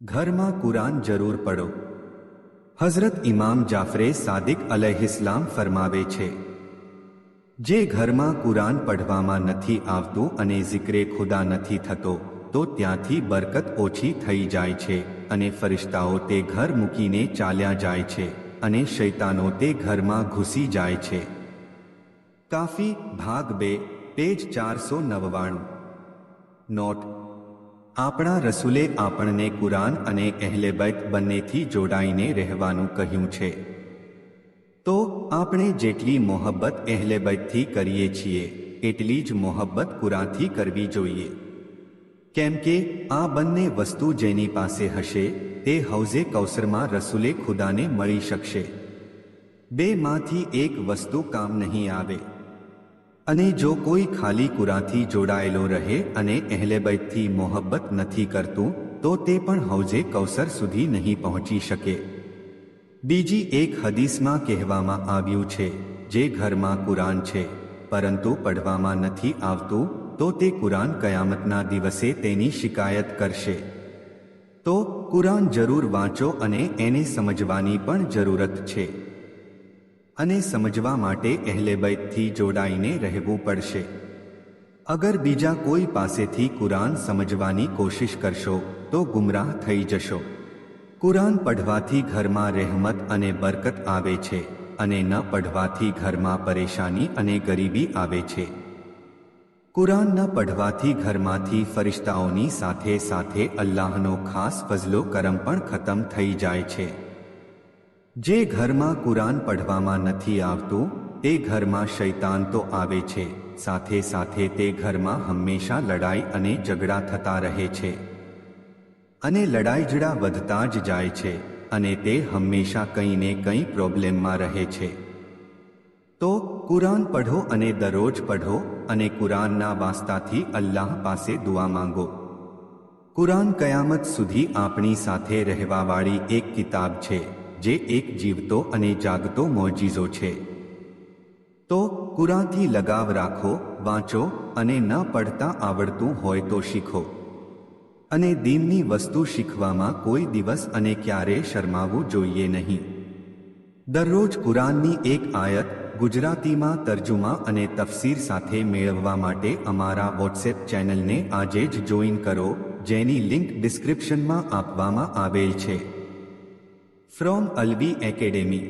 ઘરમાં કુરાન જરૂર પડો. હઝરત ઇમામ જાફરે સાદિક અલહિસ્લામ ફરમાવે છે, જે ઘરમાં કુરાન પઢવામાં નથી આવતું અને ઝિક્રે ખુદા નથી થતો, તો ત્યાંથી બરકત ઓછી થઈ જાય છે અને ફરિશ્તાઓ તે ઘર મૂકીને ચાલ્યા જાય છે અને શૈતાનો તે ઘરમાં ઘૂસી જાય છે. કાફી, ભાગ બે, પેજ ચારસો નવ્વાણું. નોટ આપણા રસૂલે આપણને કુરાન અને એહલેબૈત બંનેથી જોડાઈને રહેવાનું કહ્યું છે. તો આપણે જેટલી મોહબ્બત એહલેબૈતથી કરીએ છીએ, એટલી જ મોહબ્બત કુરાનથી કરવી જોઈએ. કેમ કે આ બંને વસ્તુ જેની પાસે હશે, તે હૌઝે કૌસરમાં રસૂલે ખુદાને મળી શકશે. બેમાંથી એક વસ્તુ કામ નહીં આવે. અને જો કોઈ ખાલી કુરાથી જોડાયેલો રહે અને એહલેબૈતથી મોહબ્બત નથી કરતું, તો તે પણ હૌજે કૌસર સુધી નહીં પહોંચી શકે. બીજી એક હદીસમાં કહેવામાં આવ્યું છે, જે ઘરમાં કુરાન છે, પરંતુ પઢવામાં નથી આવતું, તો તે કુરાન કયામતના દિવસે તેની શિકાયત કરશે. તો કુરાન જરૂર વાંચો અને એને સમજવાની પણ જરૂરત છે. અને સમજવા માટે એહલેબૈતથી જોડાઈને રહેવું પડશે. અગર બીજા કોઈ પાસેથી કુરાન સમજવાની કોશિશ કરશો, તો ગુમરાહ થઈ જશો. કુરાન પઢવાથી ઘરમાં રહેમત અને બરકત આવે છે અને ન પઢવાથી ઘરમાં પરેશાની અને ગરીબી આવે છે. કુરાન ન પઢવાથી ઘરમાંથી ફરિશ્તાઓની સાથે સાથે અલ્લાહનો ખાસ ફઝલો કરમ પણ ખતમ થઈ જાય છે. જે ઘરમાં કુરાન પઢવામાં નથી આવતું તે ઘરમાં શૈતાન તો આવે છે. સાથે સાથે તે ઘરમાં હંમેશા લડાઈ અને ઝઘડા થતા રહે છે. અને લડાઈઝડા વધતા જ જાય છે અને તે હંમેશા કંઈ ને કંઈ પ્રોબ્લેમમાં રહે છે. તો કુરાન પઢો અને દરરોજ પઢો અને કુરાનના વાસ્તાથી અલ્લાહ પાસે દુઆ માંગો. કુરાન કયામત સુધી આપણી સાથે રહેવાવાળી એક કિતાબ છે. જે એક જીવતો અને જાગતો મોજીઝો છે. તો કુરાનથી લગાવ રાખો, વાંચો અને ન પડતા આવડતું હોય તો શીખો. અને દીનની વસ્તુ શીખવામાં કોઈ દિવસ અને ક્યારે શરમાવવું જોઈએ નહીં. દરરોજ કુરાનની એક આયત ગુજરાતીમાં તર્જુમા અને તફસીર સાથે મેળવવા માટે અમારા વોટ્સએપ ચેનલને આજે જ જોઈન કરો, જેની લિંક ડિસ્ક્રિપ્શનમાં આપવામાં આવેલ છે. From Alawi academy